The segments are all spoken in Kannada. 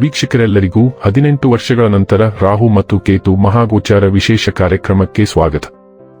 ವೀಕ್ಷಕರೆಲ್ಲರಿಗೂ ಹದಿನೆಂಟು ವರ್ಷಗಳ ನಂತರ ರಾಹು ಮತ್ತು ಕೇತು ಮಹಾಗೋಚಾರ ವಿಶೇಷ ಕಾರ್ಯಕ್ರಮಕ್ಕೆ ಸ್ವಾಗತ.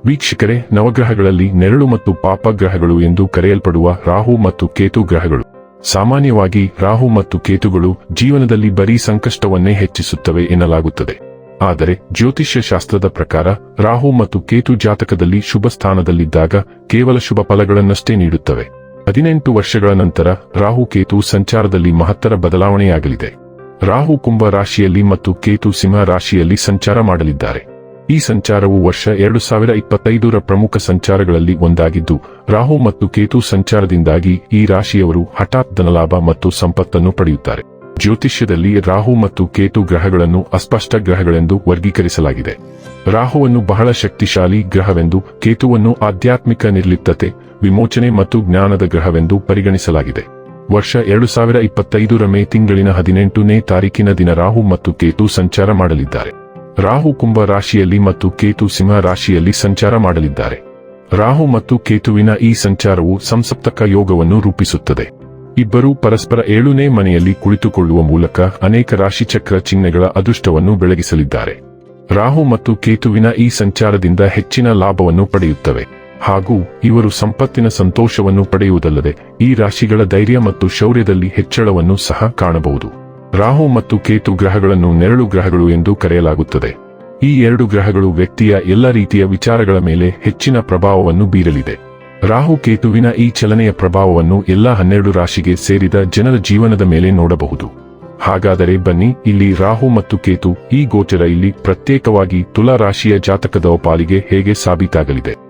ವೀಕ್ಷಕರೇ, ನವಗ್ರಹಗಳಲ್ಲಿ ನೆರಳು ಮತ್ತು ಪಾಪ ಗ್ರಹಗಳು ಎಂದು ಕರೆಯಲ್ಪಡುವ ರಾಹು ಮತ್ತು ಕೇತು ಗ್ರಹಗಳು. ಸಾಮಾನ್ಯವಾಗಿ ರಾಹು ಮತ್ತು ಕೇತುಗಳು ಜೀವನದಲ್ಲಿ ಬರೀ ಸಂಕಷ್ಟವನ್ನೇ ಹೆಚ್ಚಿಸುತ್ತವೆ ಎನ್ನಲಾಗುತ್ತದೆ. ಆದರೆ ಜ್ಯೋತಿಷ್ಯ ಶಾಸ್ತ್ರದ ಪ್ರಕಾರ ರಾಹು ಮತ್ತು ಕೇತು ಜಾತಕದಲ್ಲಿ ಶುಭ ಸ್ಥಾನದಲ್ಲಿದ್ದಾಗ ಕೇವಲ ಶುಭ ಫಲಗಳನ್ನಷ್ಟೇ ನೀಡುತ್ತವೆ. ಹದಿನೆಂಟು ವರ್ಷಗಳ ನಂತರ ರಾಹು ಕೇತು ಸಂಚಾರದಲ್ಲಿ ಮಹತ್ತರ ಬದಲಾವಣೆಯಾಗಲಿದೆ. ರಾಹು ಕುಂಭ ರಾಶಿಯಲ್ಲಿ ಮತ್ತು ಕೇತು ಸಿಂಹ ರಾಶಿಯಲ್ಲಿ ಸಂಚಾರ ಮಾಡಲಿದ್ದಾರೆ. ಈ ಸಂಚಾರವು ವರ್ಷ ಎರಡು ಸಾವಿರ ಇಪ್ಪತ್ತೈದರ ಪ್ರಮುಖ ಸಂಚಾರಗಳಲ್ಲಿ ಒಂದಾಗಿದ್ದು, ರಾಹು ಮತ್ತು ಕೇತು ಸಂಚಾರದಿಂದಾಗಿ ಈ ರಾಶಿಯವರು ಹಠಾತ್ ಧನಲಾಭ ಮತ್ತು ಸಂಪತ್ತನ್ನು ಪಡೆಯುತ್ತಾರೆ. ಜ್ಯೋತಿಷ್ಯದಲ್ಲಿ ರಾಹು ಮತ್ತು ಕೇತು ಗ್ರಹಗಳನ್ನು ಅಸ್ಪಷ್ಟ ಗ್ರಹಗಳೆಂದು ವರ್ಗೀಕರಿಸಲಾಗಿದೆ. ರಾಹುವನ್ನು ಬಹಳ ಶಕ್ತಿಶಾಲಿ ಗ್ರಹವೆಂದು, ಕೇತುವನ್ನು ಆಧ್ಯಾತ್ಮಿಕ ನಿರ್ಲಿಪ್ತತೆ, ವಿಮೋಚನೆ ಮತ್ತು ಜ್ಞಾನದ ಗ್ರಹವೆಂದು ಪರಿಗಣಿಸಲಾಗಿದೆ. ವರ್ಷ ಎರಡು ಸಾವಿರ ಇಪ್ಪತ್ತೈದರ ಮೇ ತಿಂಗಳಿನ ಹದಿನೆಂಟನೇ ತಾರೀಕಿನ ದಿನ ರಾಹು ಮತ್ತು ಕೇತು ಸಂಚಾರ ಮಾಡಲಿದ್ದಾರೆ. ರಾಹು ಕುಂಭ ರಾಶಿಯಲ್ಲಿ ಮತ್ತು ಕೇತು ಸಿಂಹ ರಾಶಿಯಲ್ಲಿ ಸಂಚಾರ ಮಾಡಲಿದ್ದಾರೆ. ರಾಹು ಮತ್ತು ಕೇತುವಿನ ಈ ಸಂಚಾರವು ಸಂಸಪ್ತಕ ಯೋಗವನ್ನು ರೂಪಿಸುತ್ತದೆ. ಇಬ್ಬರೂ ಪರಸ್ಪರ ಏಳನೇ ಮನೆಯಲ್ಲಿ ಕುಳಿತುಕೊಳ್ಳುವ ಮೂಲಕ ಅನೇಕ ರಾಶಿಚಕ್ರ ಚಿಹ್ನೆಗಳ ಅದೃಷ್ಟವನ್ನು ಬೆಳಗಿಸಲಿದ್ದಾರೆ. ರಾಹು ಮತ್ತು ಕೇತುವಿನ ಈ ಸಂಚಾರದಿಂದ ಹೆಚ್ಚಿನ ಲಾಭವನ್ನು ಪಡೆಯುತ್ತವೆ. ಹಾಗೂ ಇವರು ಸಂಪತ್ತಿನ ಸಂತೋಷವನ್ನು ಪಡೆಯುವುದಲ್ಲದೆ ಈ ರಾಶಿಗಳ ಧೈರ್ಯ ಮತ್ತು ಶೌರ್ಯದಲ್ಲಿ ಹೆಚ್ಚಳವನ್ನು ಸಹ ಕಾಣಬಹುದು. ರಾಹು ಮತ್ತು ಕೇತು ಗ್ರಹಗಳನ್ನು ನೆರಳು ಗ್ರಹಗಳು ಎಂದು ಕರೆಯಲಾಗುತ್ತದೆ. ಈ ಎರಡು ಗ್ರಹಗಳು ವ್ಯಕ್ತಿಯ ಎಲ್ಲ ರೀತಿಯ ವಿಚಾರಗಳ ಮೇಲೆ ಹೆಚ್ಚಿನ ಪ್ರಭಾವವನ್ನು ಬೀರಲಿದೆ. ರಾಹು ಕೇತುವಿನ ಈ ಚಲನೆಯ ಪ್ರಭಾವವನ್ನು ಎಲ್ಲಾ ಹನ್ನೆರಡು ರಾಶಿಗೆ ಸೇರಿದ ಜನರ ಜೀವನದ ಮೇಲೆ ನೋಡಬಹುದು. ಹಾಗಾದರೆ ಬನ್ನಿ, ಇಲ್ಲಿ ರಾಹು ಮತ್ತು ಕೇತು ಈ ಗೋಚರ ಇಲ್ಲಿ ಪ್ರತ್ಯೇಕವಾಗಿ ತುಲಾ ರಾಶಿಯ ಜಾತಕದ ಪಾಲಿಗೆ ಹೇಗೆ ಸಾಬೀತಾಗಲಿದೆ?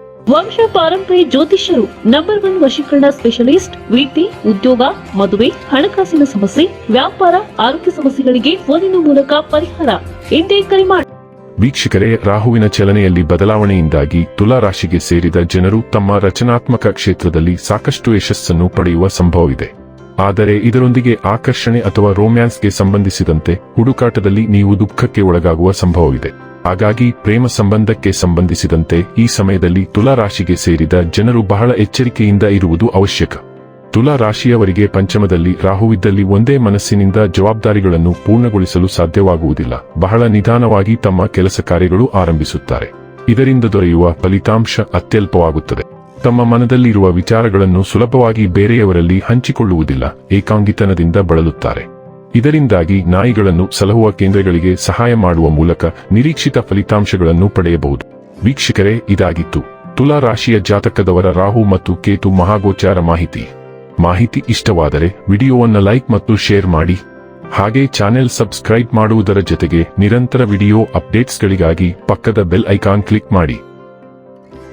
ವಂಶ ಪಾರಂಪರ್ಯ ಜ್ಯೋತಿಷ್ಯರು ನಂಬರ್ ಒನ್ ವಶೀಕರಣ ಸ್ಪೆಷಲಿಸ್ಟ್ ವೀಟಿ ಉದ್ಯೋಗ, ಮದುವೆ, ಹಣಕಾಸಿನ ಸಮಸ್ಯೆ, ವ್ಯಾಪಾರ, ಆರೋಗ್ಯ ಸಮಸ್ಯೆಗಳಿಗೆ ಫೋನಿನ ಮೂಲಕ ಪರಿಹಾರ. ಇಂದೇ ಕರೆ ಮಾಡಿ ವೀಕ್ಷಕರೇ, ರಾಹುವಿನ ಚಲನೆಯಲ್ಲಿ ಬದಲಾವಣೆಯಿಂದಾಗಿ ತುಲಾ ರಾಶಿಗೆ ಸೇರಿದ ಜನರು ತಮ್ಮ ರಚನಾತ್ಮಕ ಕ್ಷೇತ್ರದಲ್ಲಿ ಸಾಕಷ್ಟು ಯಶಸ್ಸನ್ನು ಪಡೆಯುವ ಸಂಭವವಿದೆ. ಆದರೆ ಇದರೊಂದಿಗೆ ಆಕರ್ಷಣೆ ಅಥವಾ ರೋಮ್ಯಾನ್ಸ್ಗೆ ಸಂಬಂಧಿಸಿದಂತೆ ಹುಡುಕಾಟದಲ್ಲಿ ನೀವು ದುಃಖಕ್ಕೆ ಒಳಗಾಗುವ ಸಂಭವವಿದೆ. ಹಾಗಾಗಿ ಪ್ರೇಮ ಸಂಬಂಧಕ್ಕೆ ಸಂಬಂಧಿಸಿದಂತೆ ಈ ಸಮಯದಲ್ಲಿ ತುಲಾ ರಾಶಿಗೆ ಸೇರಿದ ಜನರು ಬಹಳ ಎಚ್ಚರಿಕೆಯಿಂದ ಇರುವುದು ಅವಶ್ಯಕ. ತುಲಾ ರಾಶಿಯವರಿಗೆ ಪಂಚಮದಲ್ಲಿ ರಾಹುವಿದ್ದಲ್ಲಿ ಒಂದೇ ಮನಸ್ಸಿನಿಂದ ಜವಾಬ್ದಾರಿಗಳನ್ನು ಪೂರ್ಣಗೊಳಿಸಲು ಸಾಧ್ಯವಾಗುವುದಿಲ್ಲ. ಬಹಳ ನಿಧಾನವಾಗಿ ತಮ್ಮ ಕೆಲಸ ಕಾರ್ಯಗಳು ಆರಂಭಿಸುತ್ತಾರೆ. ಇದರಿಂದ ದೊರೆಯುವ ಫಲಿತಾಂಶ ಅತ್ಯಲ್ಪವಾಗುತ್ತದೆ. ತಮ್ಮ ಮನದಲ್ಲಿರುವ ವಿಚಾರಗಳನ್ನು ಸುಲಭವಾಗಿ ಬೇರೆಯವರಲ್ಲಿ ಹಂಚಿಕೊಳ್ಳುವುದಿಲ್ಲ, ಏಕಾಂಗಿತನದಿಂದ ಬಳಲುತ್ತಾರೆ. ಇದರಿಂದಾಗಿ ನಾಯಿಗಳನ್ನು ಸಲಹುವ ಕೇಂದ್ರಗಳಿಗೆ ಸಹಾಯ ಮಾಡುವ ಮೂಲಕ ನಿರೀಕ್ಷಿತ ಫಲಿತಾಂಶಗಳನ್ನು ಪಡೆಯಬಹುದು. ವೀಕ್ಷಕರೇ, ಇದಾಗಿತ್ತು. ತುಲಾ ರಾಶಿಯ ಜಾತಕದವರ ರಾಹು ಮತ್ತು ಕೇತು ಮಹಾಗೋಚಾರ ಮಾಹಿತಿ. ಮಾಹಿತಿ ಇಷ್ಟವಾದರೆ ವಿಡಿಯೋವನ್ನು ಲೈಕ್ ಮತ್ತು ಶೇರ್ ಮಾಡಿ. ಹಾಗೆ ಚಾನೆಲ್ ಸಬ್ಸ್ಕ್ರೈಬ್ ಮಾಡುವುದರ ಜೊತೆಗೆ ನಿರಂತರ ವಿಡಿಯೋ ಅಪ್ಡೇಟ್ಸ್ಗಳಿಗಾಗಿ ಪಕ್ಕದ ಬೆಲ್ ಐಕಾನ್ ಕ್ಲಿಕ್ ಮಾಡಿ.